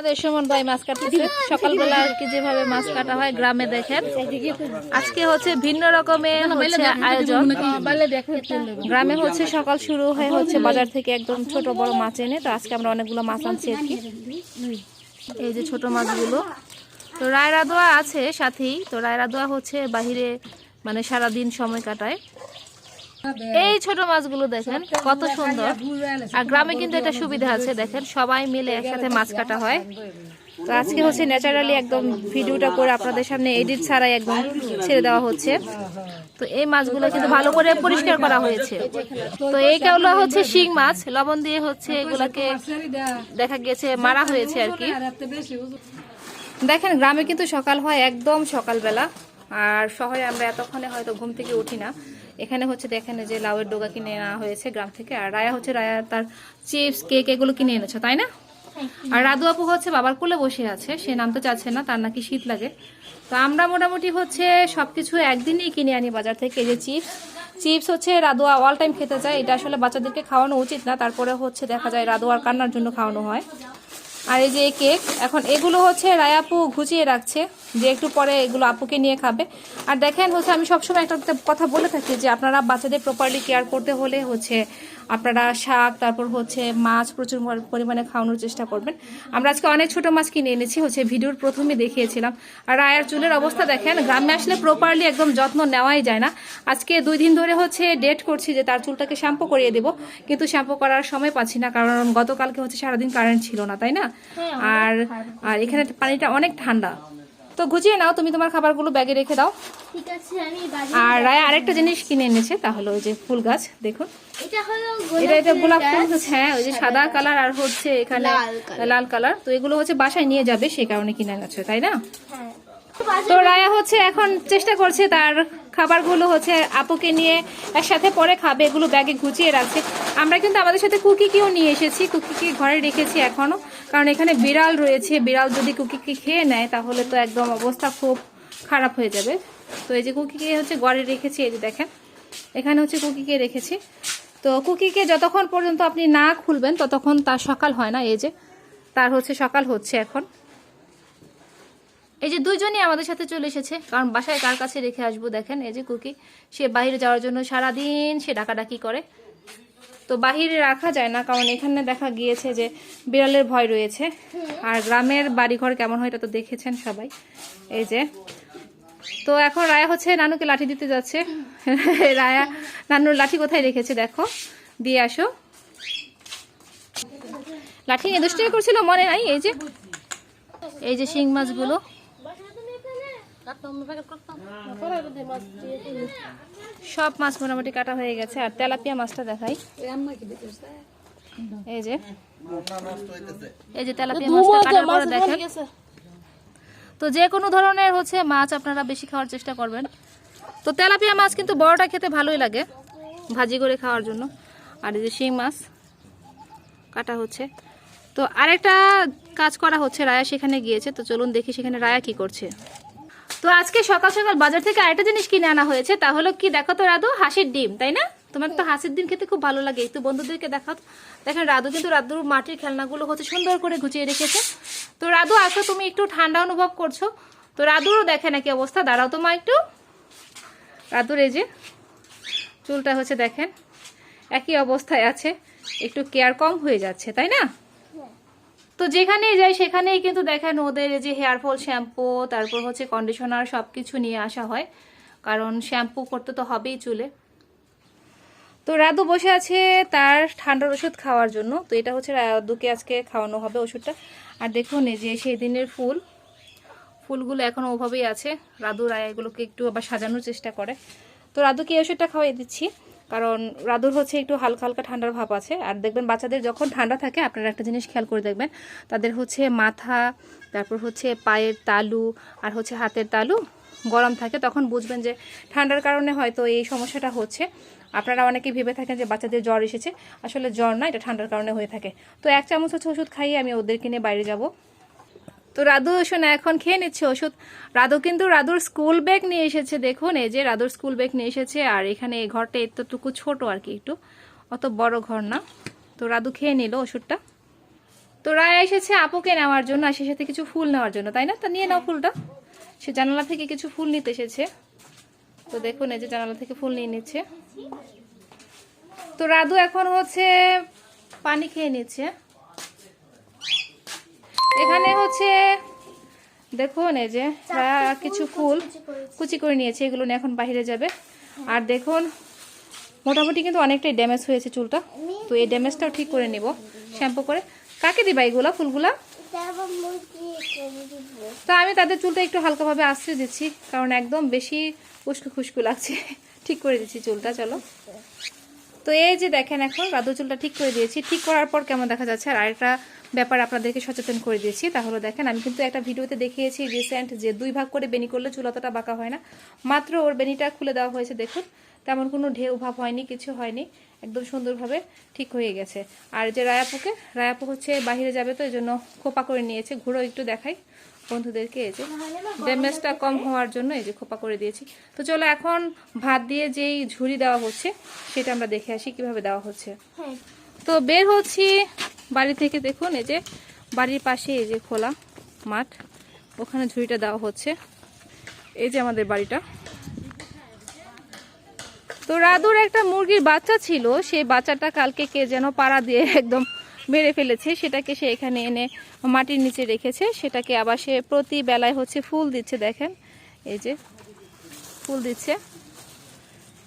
আমাদের আর কি যেভাবে মাছ কাটা হয়, গ্রামে দেখেন। আজকে হচ্ছে ভিন্ন রকমের গ্রামে হচ্ছে সকাল শুরু হয়ে হচ্ছে বাজার থেকে একদম ছোট বড় মাছ এনে, তো আজকে আমরা অনেকগুলো মাছ আনছি আর কি। এই যে ছোট মাছগুলো। তো রায়রা দোয়া আছে সাথেই। তো রায়রা দোয়া হচ্ছে বাহিরে মানে সারা দিন সময় কাটায়। এই ছোট মাছগুলো দেখেন, কত সুন্দর। আর গ্রামে কিন্তু এটা সুবিধা আছে, দেখেন, সবাই মিলে একসাথে মাছ কাটা হয়। তো আজকে হচ্ছে ন্যাচারালি একদম ভিডিওটা করে আপনাদের সামনে এডিট ছাড়াই একদম ছেড়ে দেওয়া হচ্ছে। তো এই মাছগুলো কিন্তু ভালো করে পরিষ্কার করা হয়েছে। তো এই কেউলা হচ্ছে শিং মাছ, লবণ দিয়ে হচ্ছে এগুলাকে দেখা গেছে মারা হয়েছে আর কি। দেখেন, গ্রামে কিন্তু সকাল হয় একদম সকালবেলা, আর শহরে আমরা এতক্ষণে হয়তো ঘুম থেকে উঠি না। এখানে হচ্ছে দেখেন যে লাউয়ের ডোগা কিনে নেওয়া হয়েছে গ্রাম থেকে। আর রায়া হচ্ছে রায়া তার চিপস কেক এগুলো কিনে এনেছে তাই না? আর রাধু আপু হচ্ছে বাবার কোলে বসে আছে সে নামতে চাচ্ছে না তার নাকি শীত লাগে। তো আমরা মোটামুটি হচ্ছে সবকিছু একদিনই কিনে আনি বাজার থেকে এই যে চিপস। চিপস হচ্ছে রাদুয়া অল টাইম খেতে চায় এটা আসলে বাচ্চাদেরকে খাওয়ানো উচিত না তারপরে হচ্ছে দেখা যায় রাদুয়ার কান্নার জন্য খাওয়ানো হয়। আর এই যে এই কেক, এখন এগুলো হচ্ছে রায়াপু ঘুচিয়ে রাখছে যে একটু পরে এগুলো আপুকে নিয়ে খাবে। আর দেখেন হচ্ছে আমি সবসময় একটা কথা বলে থাকি যে আপনারা বাচ্চাদের প্রপারলি কেয়ার করতে হলে হচ্ছে আপনারা শাক তারপর হচ্ছে মাছ প্রচুর পরিমাণে খাওয়ানোর চেষ্টা করবেন। আমরা আজকে অনেক ছোট মাছ কিনে এনেছি হচ্ছে ভিডিওর প্রথমে দেখিয়েছিলাম। আর রায়ার চুলের অবস্থা দেখেন গ্রামে আসলে প্রপারলি একদম যত্ন নেওয়াই যায় না। আজকে দুই দিন ধরে হচ্ছে ডেট করছি যে তার চুলটাকে শ্যাম্পু করিয়ে দেব কিন্তু শ্যাম্পু করার সময় পাচ্ছি না কারণ গতকালকে হচ্ছে সারাদিন কারেন্ট ছিল না তাই না? আর আর এখানে পানিটা অনেক ঠান্ডা। তো গুছিয়ে নাও তুমি তোমার খাবারগুলো ব্যাগে রেখে দাও। ঠিক আছে আমি আর রায়া আরেকটা জিনিস কিনে এনেছে তাহলে ওই যে ফুল গাছ দেখুন। এটা হলো এটা এটা গোলাপ ফুল হ্যাঁ ওই যে সাদা কালার আর হচ্ছে এখানে লাল কালার। তো এগুলো হচ্ছে বাসায় নিয়ে যাবে সেই কারণে কিনে এনেছে তাই না? হ্যাঁ। তো রায়া হচ্ছে এখন চেষ্টা করছে তার খাবারগুলো হচ্ছে আপুকে নিয়ে একসাথে পরে খাবে এগুলো ব্যাগে গুছিয়ে রাখছে। আমরা কিন্তু আমাদের সাথে কুকিকেও নিয়ে এসেছি কুকিকে ঘরে রেখেছি এখনও। কারণ এখানে বিড়াল রয়েছে বিড়াল যদি কুকিকে খেয়ে নেয় তাহলে তো একদম অবস্থা খুব খারাপ হয়ে যাবে। তো এই যে কুকিকে হচ্ছে ঘরে রেখেছি এই যে দেখেন। এখানে হচ্ছে কুকিকে রেখেছি। তো কুকিকে যতক্ষণ পর্যন্ত আপনি না খুলবেন, ততক্ষণ তার সকাল হয় না। এই যে, তার হচ্ছে, সকাল হচ্ছে এখন। এই যে দুইজনই আমাদের সাথে চলে এসেছে, কারণ বাসায় কার কাছে রেখে আসব দেখেন, এই যে কুকি, সে বাইরে যাওয়ার জন্য সারা দিন সে ডাকাডাকি করে। তো বাহিরে রাখা যায় না, কারণ এখানে দেখা গিয়েছে যে বিড়ালের ভয় রয়েছে। আর গ্রামের বাড়িঘর কেমন হয় এটা তো দেখেছেন সবাই। এই যে তো এখন রায়া হচ্ছে নানুকে লাঠি দিতে যাচ্ছে। রায়া, নানুর লাঠি কোথায় রেখেছে দেখো, দিয়ে আসো। লাঠি নিয়ে দুষ্টুমি করছিল, মনে নাই? এই যে এই যে শিং মাছগুলো। সব মাছ মোটামুটি কাটা হয়ে গেছে, আর তেলাপিয়া মাছটা দেখাই। এই যে এই যে তেলাপিয়া মাছটা কাটার পরে দেখেন। তো যে কোনো ধরনের হচ্ছে মাছ আপনারা বেশি খাওয়ার চেষ্টা করবেন। তো তেলাপিয়া মাছ কিন্তু বড়টা খেতে ভালোই লাগে ভাজি করে খাওয়ার জন্য। আর এই যে শিং মাছ কাটা হচ্ছে। তো আরেকটা কাজ করা হচ্ছে, রায়া সেখানে গিয়েছে। তো চলুন দেখি সেখানে রায়া কি করছে। তো আজকে সকাল সকাল বাজার থেকে আরেকটা জিনিস কিনে আনা হয়েছে, তা হলো কি দেখো তো রাধু হাসির ডিম, তাই না? তোমার তো হাসির ডিম খেতে খুব ভালো লাগে। একটু বন্ধুদেরকে দেখাও। দেখেন রাধু কিন্তু রাধুর মাটির খেলনাগুলো হচ্ছে সুন্দর করে গুছিয়ে রেখেছে। তো রাধু আসো তুমি একটু ঠান্ডা অনুভব করছ? তো রাধুরও দেখে নাকি অবস্থা? দাঁড়াও তো মা একটু। রাধুর এই যে, চুলটা হচ্ছে দেখেন, একই অবস্থায় আছে, একটু কেয়ার কম হয়ে যাচ্ছে, তাই না? তো যেখানেই যাই, সেখানেই কিন্তু দেখেন ওদের যে হেয়ার ফল শ্যাম্পু তারপর হচ্ছে কন্ডিশনার সব কিছু নিয়ে আসা হয়। কারণ শ্যাম্পু করতে তো হবেই চুলে। তো রাদু বসে আছে তার ঠান্ডার ওষুধ খাওয়ার জন্য। তো এটা হচ্ছে রাধুকে আজকে খাওয়ানো হবে ওষুধটা। আর দেখুন এই যে সেই দিনের ফুল। ফুলগুলো এখনও ওভাবেই আছে। রাধু রায় এগুলোকে একটু আবার সাজানোর চেষ্টা করে। তো রাদুকে এই ওষুধটা খাওয়াই দিচ্ছি। কারণ রাদুর হচ্ছে একটু হালকা হালকা ঠান্ডার ভাব আছে। আর দেখবেন বাচ্চাদের যখন ঠান্ডা থাকে, আপনারা একটা জিনিস খেয়াল করে দেখবেন, তাদের হচ্ছে মাথা, তারপর হচ্ছে পায়ের তালু আর হচ্ছে হাতের তালু গরম থাকে। তখন বুঝবেন যে ঠান্ডার কারণে হয়তো এই সমস্যাটা হচ্ছে। আপনারা অনেকেই ভেবে থাকেন যে বাচ্চাদের জ্বর এসেছে। আসলে জ্বর না, এটা ঠান্ডার কারণে হয়ে থাকে। তো এক চামচ হচ্ছে ওষুধ খাইয়ে আমি ওদেরকে নিয়ে বাইরে যাব। তো রাধু শোনা এখন খেয়ে নিচ্ছে ওষুধ। রাধু কিন্তু রাধুর স্কুল ব্যাগ নিয়ে এসেছে, দেখুন। এই যে রাধুর স্কুল ব্যাগ নিয়ে এসেছে, আর এখানে এই ঘরটা এতটুকু ছোট আর কি একটু। অত বড় ঘর না। তো রাধু খেয়ে নিল ওষুধটা। তো রায় এসেছে আপুকে নেওয়ার জন্য, আর সে সাথে কিছু ফুল নেওয়ার জন্য, তাই না? তা নিয়ে নাও ফুলটা। সে জানালা থেকে কিছু ফুল নিতে এসেছে। তো দেখুন, এই যে জানালা থেকে ফুল নিয়ে নিচ্ছে। তো রাধু এখন হচ্ছে পানি খেয়ে নিচ্ছে। এখানে হচ্ছে, দেখুন, এই যে রায়া কিছু ফুল কুচি করে নিয়েছে, এগুলো নিয়ে এখন বাইরে যাবে। আর দেখুন, মোটামুটি কিন্তু অনেকটাই ড্যামেজ হয়েছে চুলটা। তো এই ড্যামেজটাও ঠিক করে নিব, শ্যাম্পু করে। কাকে দিবা এইগুলা ফুলগুলা? তো আমি তাদের চুলটা একটু হালকাভাবে আশ্রয় দিচ্ছি, কারণ একদম বেশি উস্কু খুস্কু লাগছে। ঠিক করে দিচ্ছি চুলটা, চলো। তো এই যে দেখেন এখন রাধু চুলটা ঠিক করে দিয়েছি। ঠিক করার পর কেমন দেখা যাচ্ছে? আর আরেকটা ব্যাপার আপনাদেরকে সচেতন করে দিয়েছি, তাহলে দেখেন, আমি কিন্তু একটা ভিডিওতে দেখিয়েছি রিসেন্ট যে দুই ভাগ করে বেনি করলে চুল অতটা বাঁকা হয় না। মাত্র ওর বেনিটা খুলে দেওয়া হয়েছে, দেখুন। তেমন কোনো ঢেউ ভাব হয়নি, কিছু হয়নি। একদম সুন্দরভাবে ঠিক হয়ে গেছে। আর যে রায়াপুকে রায়াপু হচ্ছে বাইরে যাবে তো এই জন্য খোপা করে নিয়েছে। ঘুরো একটু দেখাই বন্ধুদেরকে এই যে। ড্যামেজটা কম হওয়ার জন্য এই যে খোপা করে দিয়েছি। তো চলো এখন ভাত দিয়ে যেই ঝুড়ি দেওয়া হচ্ছে সেটা আমরা দেখে আসি কীভাবে দেওয়া হচ্ছে। হ্যাঁ। তো বের হচ্ছি বাড়ি থেকে দেখুন এই যে বাড়ির পাশে এই যে খোলা মাঠ ওখানে ঝুড়িটা দেওয়া হচ্ছে। এই যে আমাদের বাড়িটা। তো রাদুর একটা মুরগির বাচ্চা ছিল সেই বাচ্চাটা কালকে কে যেন পাড়া দিয়ে একদম মেরে ফেলেছে সেটাকে সে এখানে এনে মাটির নিচে রেখেছে সেটাকে আবার সে প্রতি বেলায় হচ্ছে ফুল দিচ্ছে দেখেন এই যে ফুল দিচ্ছে।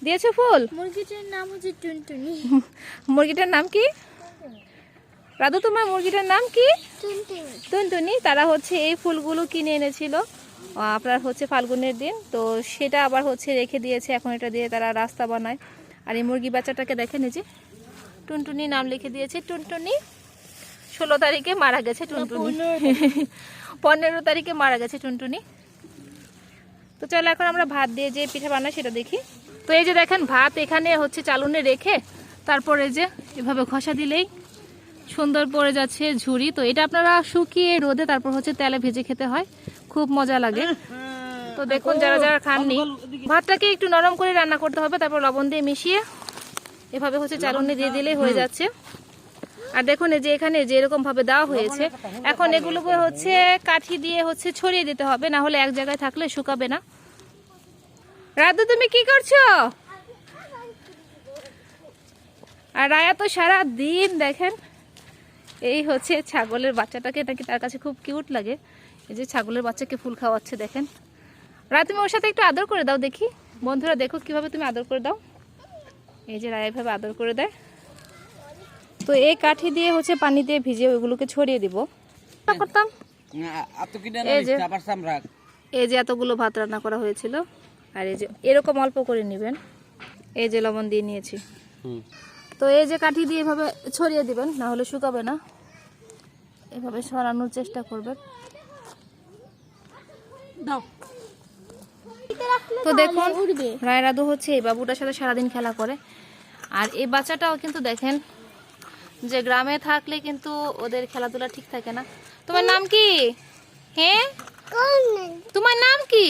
দিয়েছে ফুল? মুরগিটার নাম হচ্ছে টুনটুনি। মুরগিটার নাম কি? রাধু তোমার মুরগিটার নাম কি? টুনটুনি। টুনটুনি তারা হচ্ছে এই ফুলগুলো কিনে এনেছিল। আপনার হচ্ছে ফাল্গুনের দিন তো সেটা আবার হচ্ছে রেখে দিয়েছে এখন এটা দিয়ে তারা রাস্তা বানায়। আর এই মুরগি বাচ্চাটাকে দেখেন এই যে টুনটুনি নাম লিখে দিয়েছে টুনটুনি। ষোলো তারিখে মারা গেছে টুনটুনি। পনেরো তারিখে মারা গেছে টুনটুনি। তো চলো এখন আমরা ভাত দিয়ে যে পিঠা বানাই সেটা দেখি। তো এই যে দেখেন ভাত এখানে হচ্ছে চালুনে রেখে তারপরে যে এভাবে ঘষা দিলেই সুন্দর পড়ে যাচ্ছে ঝুড়ি। তো এটা আপনারা শুকিয়ে রোদে তারপর হচ্ছে তেলে ভেজে খেতে হয়। খুব মজা লাগে। তো দেখুন, যারা যারা খাননি, ভাতটাকে একটু নরম করে রান্না করতে হবে, তারপর লবণ দিয়ে মিশিয়ে এভাবে হচ্ছে চালুনি দিয়ে দিলেই হয়ে যাচ্ছে। আর দেখুন, এই যে এখানে যে এরকম ভাবে দেওয়া হয়েছে, এখন এগুলোকে হচ্ছে কাঠি দিয়ে হচ্ছে ছড়িয়ে দিতে হবে, না হলে এক জায়গায় থাকলে শুকাবে না। রাধু, তুমি কি করছ? আর রায়া তো সারা দিন দেখেন, এই হচ্ছে ছাগলের বাচ্চাটাকে নাকি তার কাছে খুব কিউট লাগে। এই যে ছাগলের বাচ্চাকে ফুল খাওয়াচ্ছে দেখেন। রায়া তুমি ওর সাথে একটু আদর করে দাও দেখি। বন্ধুরা দেখো কীভাবে তুমি আদর করে দাও। এই যে রায় এভাবে আদর করে দেয়। তো এই কাঠি দিয়ে হচ্ছে পানি দিয়ে ভিজে ওইগুলোকে ছড়িয়ে দিব। তা করতাম? এই যে এতগুলো ভাত রান্না করা হয়েছিল। আর এই যে এরকম অল্প করে নেবেন। এই যে লবণ দিয়ে নিয়েছি। তো এই যে কাঠি দিয়ে এভাবে ছড়িয়ে দিবেন না হলে শুকাবে না। এভাবে সরানোর চেষ্টা করবেন। তো দেখুন উড়বে। রায় রাধু হচ্ছে এই বাবুটার সাথে সারাদিন খেলা করে। আর এই বাচ্চাটাও কিন্তু দেখেন যে গ্রামে থাকলে কিন্তু ওদের খেলাধুলা ঠিক থাকে না। তোমার নাম কি? হ্যাঁ তোমার নাম কি?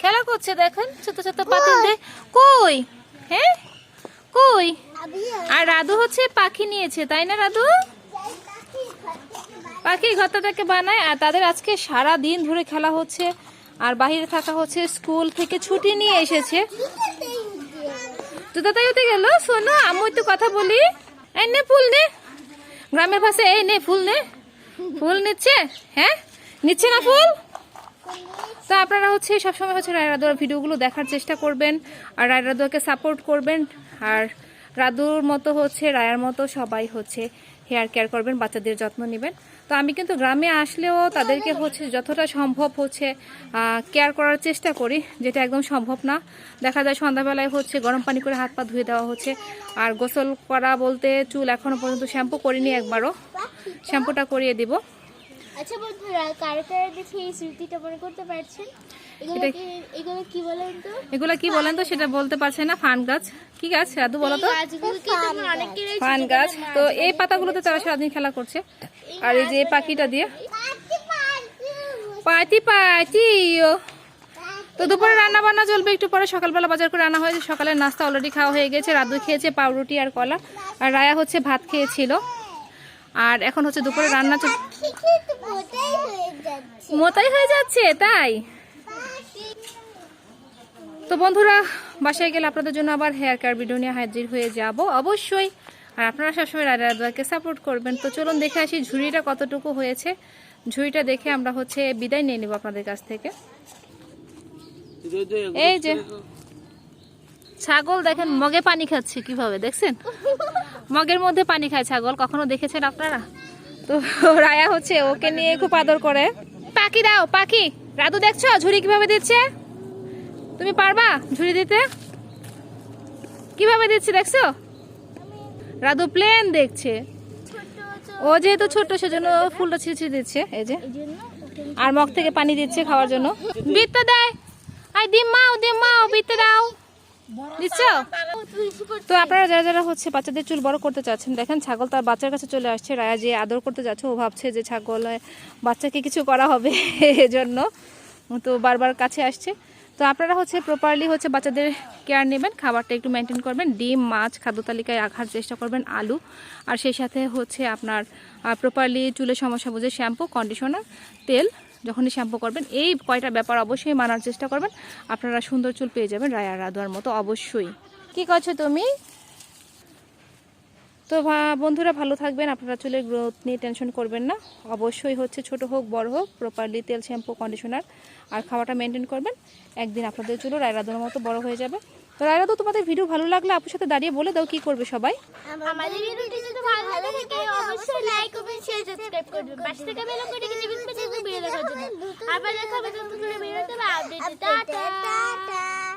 খেলা করছে দেখেন ছোট ছোট পাতিল দিয়ে কই? হ্যাঁ কই? আর রাধু হচ্ছে পাখি নিয়েছে তাই না রাধু? পাখির ঘরটাকে বানায়, আর তাদের আজকে সারা দিন ধরে খেলা হচ্ছে। আর বাইরে থাকা হচ্ছে স্কুল থেকে ছুটি নিয়ে এসেছে। তো তাই হতে গেল। শোনো আমি একটু কথা বলি। এই নে, ফুল নে। গ্রামের ভাষায় এই নে, ফুল নে। ফুল নিচ্ছে? হ্যাঁ? নিচ্ছে না ফুল? তো আপনারা হচ্ছে সবসময় হচ্ছে রায় রাধুর ভিডিওগুলো দেখার চেষ্টা করবেন, আর রায় রাধুকে সাপোর্ট করবেন, আর রাদুর মতো হচ্ছে, রায়ার মতো সবাই হচ্ছে হেয়ার কেয়ার করবেন, বাচ্চাদের যত্ন নেবেন। তো আমি কিন্তু গ্রামে আসলেও তাদেরকে হচ্ছে যতটা সম্ভব হচ্ছে কেয়ার করার চেষ্টা করি, যেটা একদম সম্ভব না। দেখা যায় সন্ধ্যাবেলায় হচ্ছে গরম পানি করে হাত পা ধুয়ে দেওয়া হচ্ছে। আর গোসল করা বলতে চুল এখনও পর্যন্ত শ্যাম্পু করিনি একবারও। শ্যাম্পুটা করিয়ে দিব। আচ্ছা বন্ধুরা, কারও কারও দেখে এই স্মৃতিটা মনে করতে পারছেন? এটা- এগুলো কি বলেন তো? এগুলা কি বলেন তো সেটা বলতে পারছে না ফান গাছ। কি গাছ রাধু বলো তো? ফান গাছ। তো এই পাতাগুলোতে তারা সারাদিন খেলা করছে। আর এই যে পাখিটা দিয়ে। পাতি পাতি ও। তো দুপুরে রান্না বান্না চলবে একটু পরে সকালবেলা বাজার করে আনা হয়েছে। সকালের নাস্তা অলরেডি খাওয়া হয়ে গেছে রাধু খেয়েছে পাউরুটি আর কলা। আর রায়া হচ্ছে ভাত খেয়েছিল। আর এখন হচ্ছে দুপুরে রান্না চল- খেয়ে তো মোটাই হয়ে যাচ্ছে। মোতাই হয়ে যাচ্ছে তাই? তো বন্ধুরা, বাসায় গেলে আপনাদের জন্য আবার হেয়ার কেয়ার ভিডিও নিয়ে হাজির হয়ে যাব অবশ্যই। আর আপনারা সবসময় রাজাকে সাপোর্ট করবেন। তো চলুন দেখে আসি ঝুড়িটা কতটুকু হয়েছে। ঝুড়িটা দেখে আমরা হচ্ছে বিদায় নিয়ে নেব আপনাদের কাছ থেকে। এই যে, ছাগল দেখেন, মগে পানি খাচ্ছে কীভাবে, দেখছেন? মগের মধ্যে পানি খায় ছাগল, কখনো দেখেছেন আপনারা? তো রায়া হচ্ছে ওকে নিয়ে খুব আদর করে। পাখি দাও, পাখি। রাধু দেখছ? ঝুড়ি কীভাবে দিচ্ছে? তুমি পারবা ঝুড়ি দিতে? কীভাবে দিচ্ছি দেখছ? রাধু প্লেন দেখছে। ও যেহেতু ছোট সেজন্য ফুলটা ছিঁচে দিচ্ছে, এই যে। আর মগ থেকে পানি দিচ্ছে খাওয়ার জন্য। বিত্তে দেয়। আই, ডিম মাও ডিম মাও বিত্তে দাও। তো আপনারা যারা যারা হচ্ছে বাচ্চাদের চুল বড় করতে চাচ্ছেন, দেখেন ছাগল তার বাচ্চার কাছে চলে আসছে, রায়া যে আদর করতে যাচ্ছে, ও ভাবছে যে ছাগল বাচ্চাকে কিছু করা হবে, এজন্য। তো বারবার কাছে আসছে। তো আপনারা হচ্ছে প্রপারলি হচ্ছে বাচ্চাদের কেয়ার নেবেন, খাবারটা একটু মেনটেন করবেন। ডিম, মাছ, খাদ্য তালিকায় রাখার চেষ্টা করবেন, আলু। আর সেই সাথে হচ্ছে আপনার প্রপারলি চুলের সমস্যা বুঝে শ্যাম্পু কন্ডিশনার তেল যখনই শ্যাম্পু করবেন। এই কয়টা ব্যাপার অবশ্যই মানার চেষ্টা করবেন। আপনারা সুন্দর চুল পেয়ে যাবেন রায়া রাধুয়ার মতো, অবশ্যই। কি করছ তুমি? তো বন্ধুরা ভালো থাকবেন আপনারা চুলের গ্রোথ নিয়ে টেনশন করবেন না। অবশ্যই হচ্ছে ছোট হোক বড় হোক প্রপারলি তেল শ্যাম্পু কন্ডিশনার আর খাওয়াটা মেনটেন করবেন। একদিন আপনাদের চুলও রায়রাদুর মতো বড় হয়ে যাবে। তো রায়রাদু তোমাদের ভিডিও ভালো লাগলে আপনার সাথে দাঁড়িয়ে বলে দাও কি করবে সবাই। আমাদের ভিডিওটি যদি ভালো লাগে অবশ্যই লাইক কমেন্ট শেয়ার সাবস্ক্রাইব করবেন। পাশে থেকে বেল আইকনটি টিপে দিবেন ভিডিও দেখার জন্য আবার দেখা হবে নতুন ভিডিওতে আপডেট টাটা!